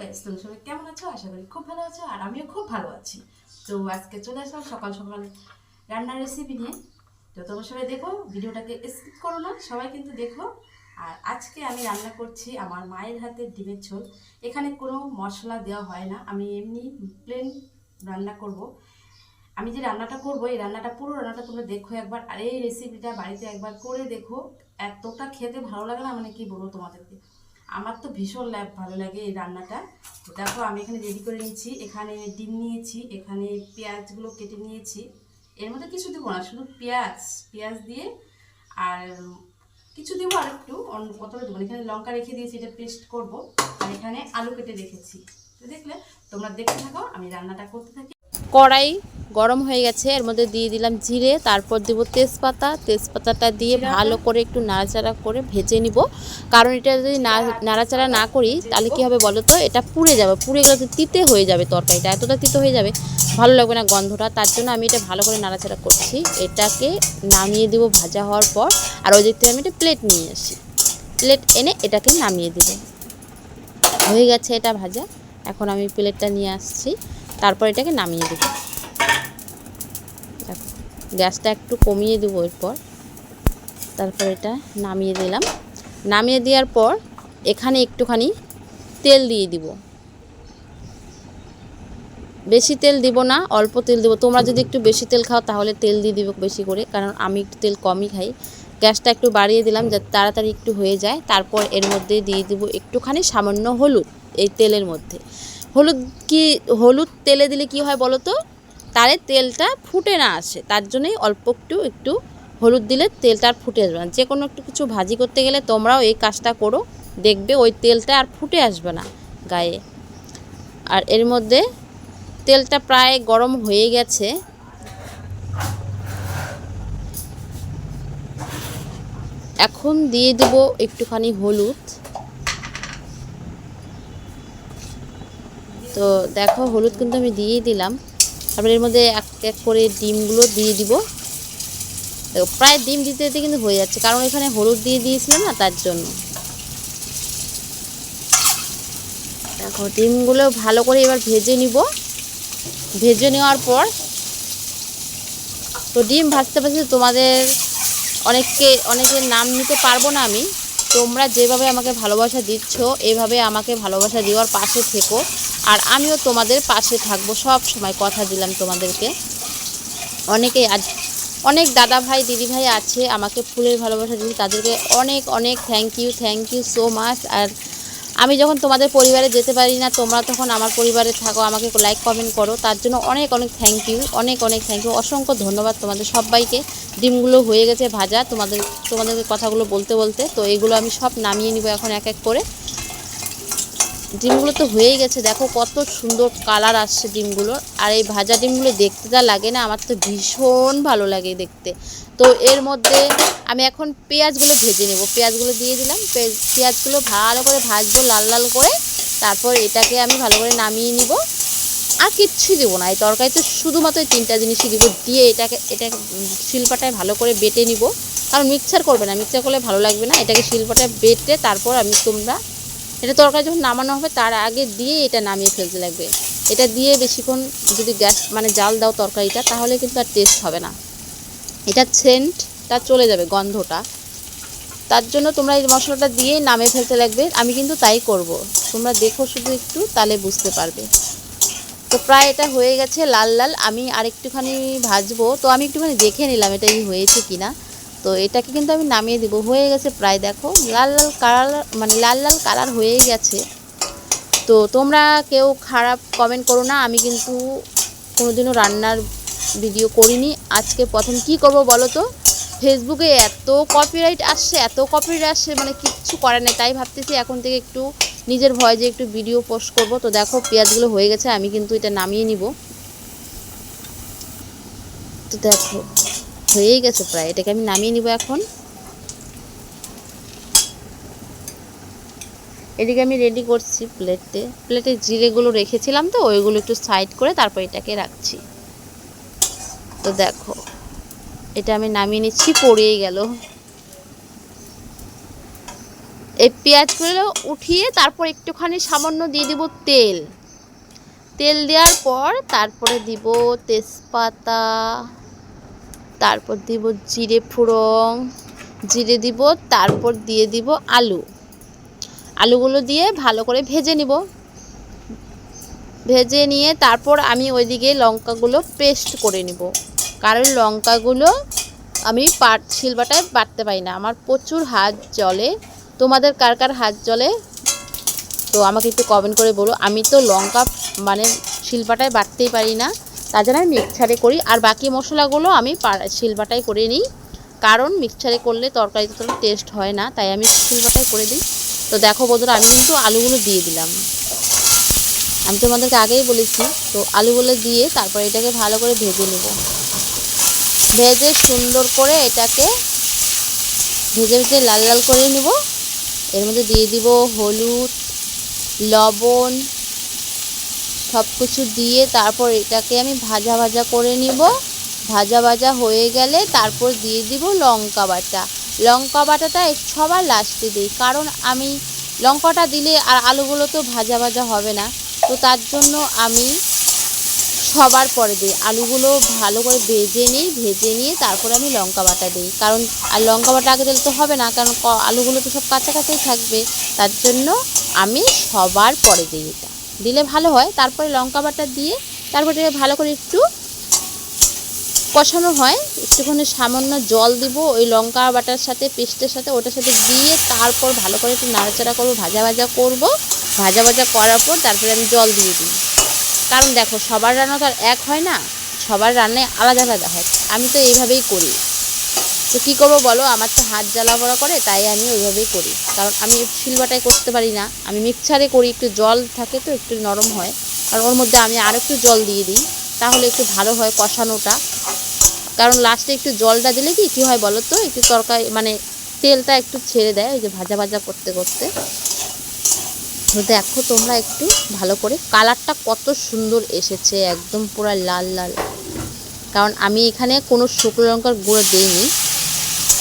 Guys তুমি সবাই কেমন আছো? আশা করি খুব ভালো আছো, আর আমিও খুব ভালো আছি। তো আজকে চলে আসলাম সকাল সকাল রান্নার রেসিপি নিয়ে। তো তোমরা সবাই দেখো, ভিডিওটাকে স্কিপ করো না, সবাই কিন্তু দেখো। আর আজকে আমি রান্না করছি আমার মায়ের হাতের ডিমের ঝোল। এখানে কোনো মশলা দেওয়া হয় না, আমি এমনি প্লেন রান্না করব। আমি যে রান্নাটা করব, এই রান্নাটা, পুরো রান্নাটা তোমরা দেখো একবার, আর এই রেসিপিটা বাড়িতে একবার করে দেখো। এতটা খেতে ভালো লাগে না মানে কি বলব তোমাদেরকে? আমার তো ভীষণ ভালো লাগে এই রান্নাটা। দেখো, আমি এখানে রেডি করে নিয়েছি। এখানে ডিম নিয়েছি, এখানে পেঁয়াজগুলো কেটে নিয়েছি। এর মধ্যে কিছু দেবো না, শুধু পেঁয়াজ পেঁয়াজ দিয়ে আর কিছু দেবো আর একটু অন্য কতটা দেবো এখানে লঙ্কা রেখে দিয়েছি, এটা পেস্ট করব। আর এখানে আলু কেটে রেখেছি। দেখলে, তোমরা দেখতে থাকো, আমি রান্নাটা করতে থাকি। কড়াই গরম হয়ে গেছে, এর মধ্যে দিয়ে দিলাম জিরে, তারপর দেবো তেজপাতা, তেজপাতাটা দিয়ে ভালো করে একটু নাড়াচাড়া করে ভেজে নিব। কারণ এটা যদি নাড়াচাড়া না করি, তাহলে কী হবে বলো তো? এটা পুড়ে যাবে, পুড়ে গেলে তিতে হয়ে যাবে তরকারিটা, এতটা তিতে হয়ে যাবে, ভালো লাগবে না গন্ধটা। তার জন্য আমি এটা ভালো করে নাড়াচাড়া করছি। এটাকে নামিয়ে দেবো ভাজা হওয়ার পর। আর ওই দিক থেকে আমি একটা প্লেট নিয়ে আসি। প্লেট এনে এটাকে নামিয়ে দেবো। হয়ে গেছে এটা ভাজা। এখন আমি প্লেটটা নিয়ে আসছি। তারপর এটাকে নামিয়ে দেবো। গ্যাসটা একটু কমিয়ে দেবো এরপর। তারপর এটা নামিয়ে দিলাম। নামিয়ে দেওয়ার পর এখানে একটুখানি তেল দিয়ে দিব। বেশি তেল দিব না, অল্প তেল দিব। তোমরা যদি একটু বেশি তেল খাও তাহলে তেল দিয়ে দিব বেশি করে, কারণ আমি একটু তেল কমই খাই। গ্যাসটা একটু বাড়িয়ে দিলাম যাতে তাড়াতাড়ি একটু হয়ে যায়। তারপর এর মধ্যে দিয়ে দিব একটুখানি সামান্য হলুদ এই তেলের মধ্যে। হলুদ কি, হলুদ তেলে দিলে কি হয় বলো তো? তারে তেলটা ফুটে না আসে, তার জন্যই অল্প একটু একটু হলুদ দিলে তেলটা আর ফুটে আসবে না। যে কোনো একটু কিছু ভাজি করতে গেলে তোমরাও এই কাজটা করো, দেখবে ওই তেলটা আর ফুটে আসবে না গায়ে। আর এর মধ্যে তেলটা প্রায় গরম হয়ে গেছে। এখন দিয়ে দেব একটুখানি হলুদ। তো দেখো, হলুদ কিন্তু আমি দিয়ে দিলাম। তারপরে এর মধ্যে এক এক করে ডিমগুলো দিয়ে দিব। প্রায় ডিম দিতে দিতে কিন্তু হয়ে যাচ্ছে, কারণ এখানে হলুদ দিয়ে দিয়েছিলাম না, তার জন্য। দেখো, ডিমগুলো ভালো করে এবার ভেজে নিব। ভেজে নেওয়ার পর, তো ডিম ভাজতে ভাজতে তোমাদের অনেককে, অনেকের নাম নিতে পারব না আমি। তোমরা যেভাবে আমাকে ভালোবাসা দিচ্ছ, এভাবে আমাকে ভালোবাসা দেওয়ার পাশে থেকো। আর আমিও তোমাদের পাশে থাকব। সব সময় কথা দিলাম তোমাদেরকে। অনেকেই আজ, অনেক দাদা ভাই, দিদি ভাই আছে, আমাকে ফুলের ভালোবাসা দিচ্ছে তাদেরকে অনেক অনেক thank you thank you so much আর আমি যখন তোমাদের পরিবারে যেতে পারি না, তোমরা তখন আমার পরিবারে থাকো, আমাকে লাইক কমেন্ট করো। তার জন্য অনেক অনেক থ্যাংক ইউ অনেক অনেক থ্যাংক ইউ অসংখ্য ধন্যবাদ তোমাদের সবাইকে। ডিমগুলো হয়ে গেছে ভাজা। তোমাদের, তোমাদেরকে কথাগুলো বলতে বলতে। তো এগুলো আমি সব নামিয়ে নিব এখন এক এক করে। ডিমগুলো তো হয়েই গেছে। দেখো কত সুন্দর কালার আসছে ডিমগুলোর আর এই ভাজা ডিমগুলো দেখতে যা লাগে না, আমার তো ভীষণ ভালো লাগে দেখতে। তো এর মধ্যে আমি এখন পেঁয়াজগুলো ভেজে নেব। পেঁয়াজগুলো দিয়ে দিলাম। পেঁয়াজগুলো ভালো করে ভাজবো লাল লাল করে। তারপর এটাকে আমি ভালো করে নামিয়ে নিব। আর কিচ্ছু দেবো না। এই তরকারিতে শুধুমাত্র তিনটা জিনিসই দিব। দিয়ে এটাকে এটা শিলপাটায় ভালো করে বেটে নিব। কারণ মিক্সার করবে না। মিক্সার করলে ভালো লাগবে না। এটাকে শিলপাটায় বেটে তারপর আমি তোমরা এটা তরকারি যখন নামানো হবে, তার আগে দিয়ে এটা নামিয়ে ফেলতে লাগবে। এটা দিয়ে বেশিক্ষণ যদি গ্যাস মানে জাল দাও তরকারিটা, তাহলে কিন্তু আর টেস্ট হবে না। এটা সেন্টটা চলে যাবে, গন্ধটা। তার জন্য তোমরা এই মশলাটা দিয়ে নামে ফেলতে লাগবে। আমি কিন্তু তাই করব। তোমরা দেখো শুধু একটু, তাহলে বুঝতে পারবে। তো প্রায় এটা হয়ে গেছে লাল লাল। আমি আর একটুখানি ভাজবো। তো আমি একটুখানি দেখে নিলাম এটা কি হয়েছে কিনা। তো এটাকে কিন্তু আমি নামিয়ে দিব। হয়ে গেছে প্রায় দেখো, লাল লাল কালার মানে লাল লাল কালার হয়ে গেছে। তো তোমরা কেউ খারাপ কমেন্ট করো না, আমি কিন্তু কোনোদিনও রান্নার ভিডিও করিনি। আজকে প্রথম কি করব বলো তো? ফেসবুকে এত কপিরাইট আসছে, এত কপিরাইট আসছে মানে কিচ্ছু করে না তাই ভাবতেছি এখন থেকে একটু নিজের ভয়েসে একটু ভিডিও পোস্ট করব। তো দেখো পেঁয়াজগুলো হয়ে গেছে, আমি কিন্তু এটা নামিয়ে নিব। তো দেখো হয়েই গেছে প্রায়। এটাকে আমি নামিয়ে নিব এখন। এদিকে আমি রেডি করছি প্লেটে প্লেটে জিরেগুলো রেখেছিলাম তো, ওইগুলো একটু সাইড করে তারপর এটাকে রাখছি। তো দেখো, এটা আমি নামিয়ে নিচ্ছি, পড়েই গেল। এই পেঁয়াজগুলো উঠিয়ে তারপর একটুখানি সামান্য দিয়ে দিব তেল। তেল দেওয়ার পর তারপরে দিব তেজপাতা তারপর দিব জিরে ফোড়ন, জিরে দিব, তারপর দিয়ে দিব আলু। আলুগুলো দিয়ে ভালো করে ভেজে নিব। ভেজে নিয়ে তারপর আমি ওইদিকে লঙ্কাগুলো পেস্ট করে নিব। কারণ লঙ্কাগুলো আমি পাট, শিলবাটায় বাটতে পারি না। আমার প্রচুর হাত জলে তোমাদের কার কার হাত জলে তো আমাকে একটু কমেন্ট করে বলো। আমি তো লঙ্কা মানে শিলবাটায় বাটতেই পারি না। জন্য আমি মিক্সারে করি, আর বাকি মশলাগুলো আমি শিলবাটায় করে নিই। কারণ মিক্সারে করলে তরকারিতে তো টেস্ট হয় না, তাই আমি শিলবাটায় করে দিই। তো দেখো বন্ধুরা, আমি কিন্তু আলুগুলো দিয়ে দিলাম। আমি তোমাদেরকে আগেই বলেছি, তো আলুগুলো দিয়ে তারপর এটাকে ভালো করে ভেজে নেব। ভেজে সুন্দর করে এটাকে ভেজে ভেজে লাল লাল করে নেব। এর মধ্যে দিয়ে দিব হলুদ, লবণ সব কিছু দিয়ে তারপর এটাকে আমি ভাজা ভাজা করে নিব। ভাজা ভাজা হয়ে গেলে তারপর দিয়ে দিব লঙ্কা বাটা। লঙ্কা বাটাটা সবার লাস্টে দিই, কারণ আমি লঙ্কাটা দিলে আর আলুগুলো তো ভাজা ভাজা হবে না। তো তার জন্য আমি সবার পরে দিই। আলুগুলো ভালো করে ভেজে নিই, ভেজে নিয়ে তারপরে আমি লঙ্কা বাটা দিই। কারণ আর লঙ্কা বাটা আগে দিলে তো হবে না, কারণ আলুগুলো তো সব কাঁচাই থাকবে। তার জন্য আমি সবার পরে দিই এটা। দিলে ভালো হয়। তারপরে লঙ্কা বাটা দিয়ে তারপরে ভালো করে একটু কষানো হয়। একটুখানি সামান্য জল দিব, ওই লঙ্কা বাটার সাথে, পেস্টের সাথে, ওটার সাথে দিয়ে তারপর ভালো করে একটু নাড়াচাড়া করব, ভাজা ভাজা করব। ভাজা ভাজা করার পর তারপরে আমি জল দিয়ে দিই। কারণ দেখো, সবার রান্না তো আর এক হয় না, সবার রান্নায় আলাদা আলাদা হয়। আমি তো এইভাবেই করি। তো কী করব বলো? আমার তো হাত জ্বালা পড়া করে, তাই আমি ওইভাবেই করি। কারণ আমি শিলবাটায় করতে পারি না। আমি মিক্সারে করি, একটু জল থাকে তো, একটু নরম হয়। আর ওর মধ্যে আমি আর একটু জল দিয়ে দিই, তাহলে একটু ভালো হয় কষানোটা। কারণ লাস্টে একটু জলটা দিলে কি, কী হয় বলো তো? একটু তরকারি মানে তেলটা একটু ছেড়ে দেয়, ওই যে ভাজা ভাজা করতে করতে। দেখো তোমরা একটু ভালো করে, কালারটা কত সুন্দর এসেছে, একদম পুরো লাল লাল। কারণ আমি এখানে কোনো শুকনো লঙ্কার গুঁড়ো দিইনি।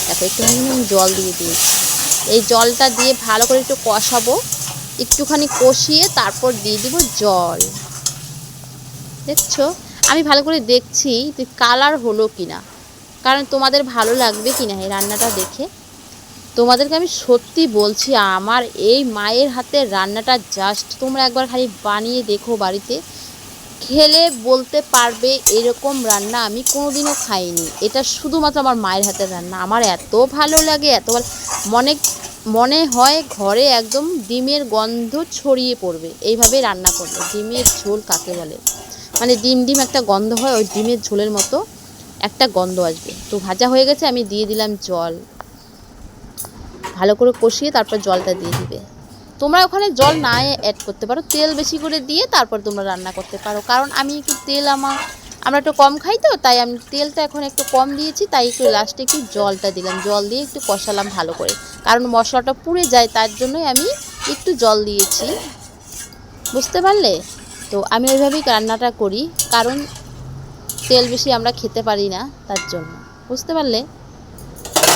দেখো একটুখানি আমি জল দিয়ে দিয়েছি। এই জলটা দিয়ে ভালো করে একটু কষাবো। একটুখানি কষিয়ে তারপর দিয়ে দিব জল। দেখছ? আমি ভালো করে দেখছি কালার হলো কিনা। কারণ তোমাদের ভালো লাগবে কিনা এই রান্নাটা দেখে। তোমাদেরকে আমি সত্যি বলছি, আমার এই মায়ের হাতের রান্নাটা জাস্ট তোমরা একবার খালি বানিয়ে দেখো বাড়িতে। খেলে বলতে পারবে এরকম রান্না আমি কোনোদিনও খাইনি। এটা শুধুমাত্র আমার মায়ের হাতের রান্না। আমার এত ভালো লাগে, এত ভালো মনে মনে হয় ঘরে একদম ডিমের গন্ধ ছড়িয়ে পড়বে। এইভাবে রান্না করবে ডিমের ঝোল কাকে বলে? মানে ডিম ডিম একটা গন্ধ হয়, ওই ডিমের ঝোলের মতো একটা গন্ধ আসবে। তো ভাজা হয়ে গেছে, আমি দিয়ে দিলাম জল। ভালো করে কষিয়ে তারপর জলটা দিয়ে দিবে। তোমরা ওখানে জল না অ্যাড করতে পারো। তেল বেশি করে দিয়ে তারপর তোমরা রান্না করতে পারো। কারণ আমি একটু তেল আমার আমরা একটু কম খাই তো, তাই আমি তেলটা এখন একটু কম দিয়েছি, তাই একটু লাস্টে একটু জলটা দিলাম। জল দিয়ে একটু কষালাম ভালো করে। কারণ মশলাটা পুড়ে যায়, তার জন্যই আমি একটু জল দিয়েছি। বুঝতে পারলে? তো আমি ওইভাবেই রান্নাটা করি। কারণ তেল বেশি আমরা খেতে পারি না তার জন্য। বুঝতে পারলে?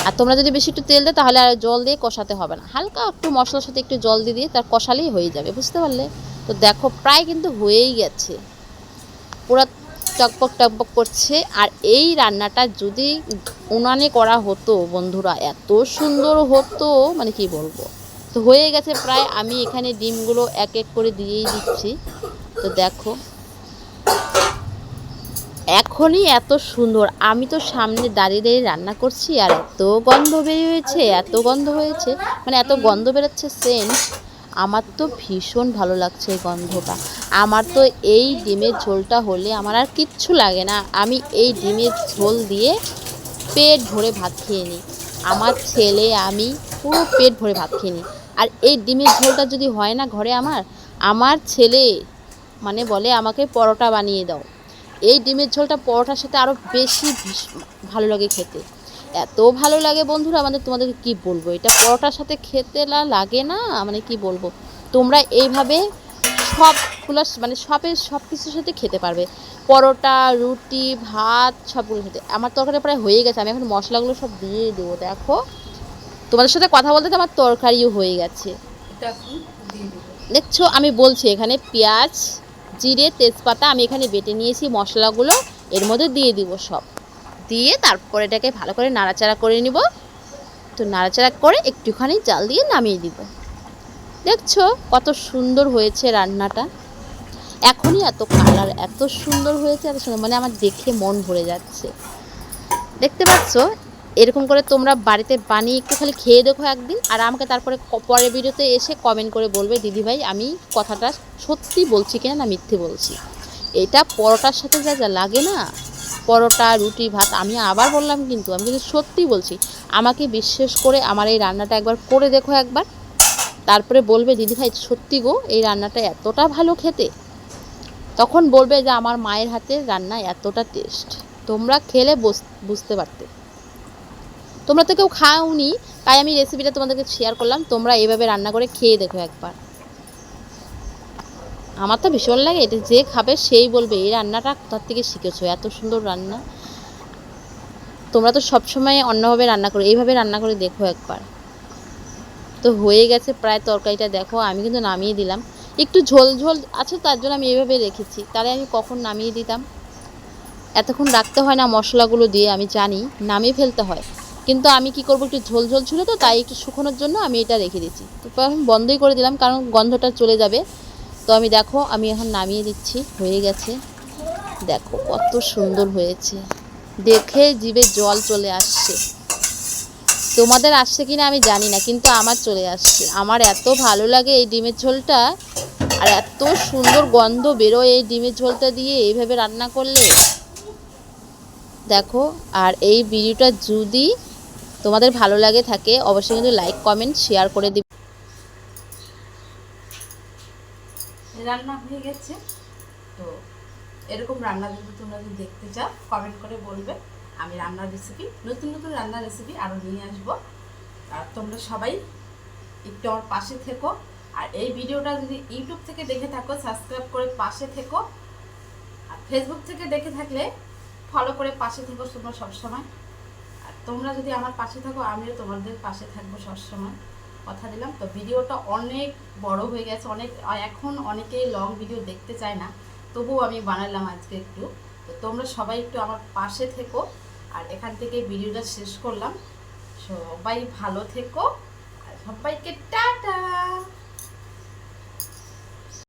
আর তোমরা যদি বেশি একটু তেল দেয় তাহলে আর জল দিয়ে কষাতে হবে না। হালকা একটু মশলার সাথে একটু জল দিয়ে দিয়ে তার কষালেই হয়ে যাবে, বুঝতে পারলে? তো দেখো, প্রায় কিন্তু হয়েই গেছে। পুরো টকবক টকবক করছে। আর এই রান্নাটা যদি উনানে করা হতো, বন্ধুরা, এত সুন্দর হতো মানে কি বলব? তো হয়ে গেছে প্রায়, আমি এখানে ডিমগুলো এক এক করে দিয়েই দিচ্ছি। তো দেখো এখনই এত সুন্দর। আমি তো সামনে দাঁড়িয়ে দাঁড়িয়ে রান্না করছি আর এত গন্ধ বেরিয়েছে, এত গন্ধ হয়েছে মানে এত গন্ধ বেরোচ্ছে সেন্ট। আমার তো ভীষণ ভালো লাগছে এই গন্ধটা। আমার তো এই ডিমের ঝোলটা হলে আমার আর কিচ্ছু লাগে না। আমি এই ডিমের ঝোল দিয়ে পেট ভরে ভাত খেয়ে নিই। আমার ছেলে, আমি পুরো পেট ভরে ভাত খেয়ে নিই। আর এই ডিমের ঝোলটা যদি হয় না ঘরে আমার আমার ছেলে মানে বলে আমাকে পরোটা বানিয়ে দাও। এই ডিমের ঝোলটা পরোটার সাথে আরও বেশি ভালো লাগে খেতে। এত ভালো লাগে বন্ধুরা আমাদের তোমাদেরকে কি বলব? এটা পরোটার সাথে খেতে না লাগে না মানে কি বলব? তোমরা এইভাবে সবগুলো মানে সবের সব কিছুর সাথে খেতে পারবে। পরোটা রুটি ভাত সবগুলোর সাথে আমার তরকারি প্রায় হয়ে গেছে আমি এখন মশলাগুলো সব দিয়ে দেবো দেখো। তোমাদের সাথে কথা বলতে তো আমার তরকারিও হয়ে গেছে। দেখছ আমি বলছি এখানে পেঁয়াজ জিরে, তেজপাতা আমি এখানে বেটে নিয়েছি মশলাগুলো। এর মধ্যে দিয়ে দিব সব। দিয়ে তারপর এটাকে ভালো করে নাড়াচাড়া করে নিব। তো নাড়াচাড়া করে একটুখানি জাল দিয়ে নামিয়ে দিব। দেখছ কত সুন্দর হয়েছে রান্নাটা। এখনই এত কালার, এত সুন্দর হয়েছে এত সুন্দর মানে আমার দেখে মন ভরে যাচ্ছে। দেখতে পাচ্ছ? এরকম করে তোমরা বাড়িতে বানিয়ে একটু খালি খেয়ে দেখো একদিন, আর আমাকে তারপরে পরের ভিডিওতে এসে কমেন্ট করে বলবে দিদিভাই আমি কথাটা সত্যি বলছি কিনা না মিথ্যে বলছি? এটা পরোটার সাথে যা যা লাগে না, পরোটা, রুটি, ভাত, আমি আবার বললাম কিন্তু, আমি কিন্তু সত্যি বলছি। আমাকে বিশ্বাস করে আমার এই রান্নাটা একবার করে দেখো একবার। তারপরে বলবে দিদিভাই সত্যি গো, এই রান্নাটা এতটা ভালো খেতে। তখন বলবে যে, আমার মায়ের হাতে রান্না এতটা টেস্ট তোমরা খেলে বুঝ- বুঝতে পারতে। তোমরা তো কেউ খাওনি, তাই আমি রেসিপিটা তোমাদেরকে শেয়ার করলাম। তোমরা এভাবে রান্না করে খেয়ে দেখো একবার। আমার তো ভীষণ লাগে, এটা যে খাবে সেই বলবে, এই রান্নাটা কোথার থেকে শিখেছো? এত সুন্দর রান্না। তোমরা তো সবসময় অন্যভাবে রান্না করো, এইভাবে রান্না করে দেখো একবার। তো হয়ে গেছে প্রায় তরকারিটা, দেখো, আমি কিন্তু নামিয়ে দিলাম। একটু ঝোল ঝোল আছে, তার জন্য আমি এইভাবে রেখেছি। তাহলে আমি কখন নামিয়ে দিতাম? এতক্ষণ রাখতে হয় না মশলাগুলো দিয়ে, আমি জানি, নামিয়ে ফেলতে হয়। কিন্তু আমি কি করব, একটু ঝোল ঝোল ছিল তো, তাই একটু শুকোনোর জন্য আমি এটা রেখে দিচ্ছি। তো আমি বন্ধই করে দিলাম, কারণ গন্ধটা চলে যাবে। তো আমি দেখো, আমি এখন নামিয়ে দিচ্ছি, হয়ে গেছে। দেখো কত সুন্দর হয়েছে। দেখে জিভে জল চলে আসছে। তোমাদের আসছে কিনা আমি জানি না, কিন্তু আমার চলে আসছে। আমার এত ভালো লাগে এই ডিমের ঝোলটা, আর এত সুন্দর গন্ধ বেরোয় এই ডিমের ঝোলটা দিয়ে এইভাবে রান্না করলে। দেখো, আর এই ভিডিওটা যদি তোমাদের ভালো লাগে থাকে, অবশ্যই কিন্তু লাইক কমেন্ট শেয়ার করে দিবে। রান্না হয়ে গেছে, তো এরকম রান্না যদি তোমরা যদি দেখতে চাও কমেন্ট করে বলবে। আমি রান্নার রেসিপি নতুন নতুন রান্নার রেসিপি আরও নিয়ে আসব। আর তোমরা সবাই একটু আমার পাশে থেকো। আর এই ভিডিওটা যদি ইউটিউব থেকে দেখে থাকো সাবস্ক্রাইব করে পাশে থেকো। আর ফেসবুক থেকে দেখে থাকলে ফলো করে পাশে থেকো তোমরা সবসময়। তোমরা যদি আমার পাশে থাকো, আমিও তোমাদের পাশে থাকব সবসময়। কথা দিলাম। তো ভিডিওটা অনেক বড় হয়ে গেছে, অনেক, এখন অনেকেই লং ভিডিও দেখতে চায় না। তবুও আমি বানালাম আজকে একটু। তো তোমরা সবাই একটু আমার পাশে থেকো আর এখান থেকে ভিডিওটা শেষ করলাম। সবাই ভালো থেকো। সবাইকে টাটা!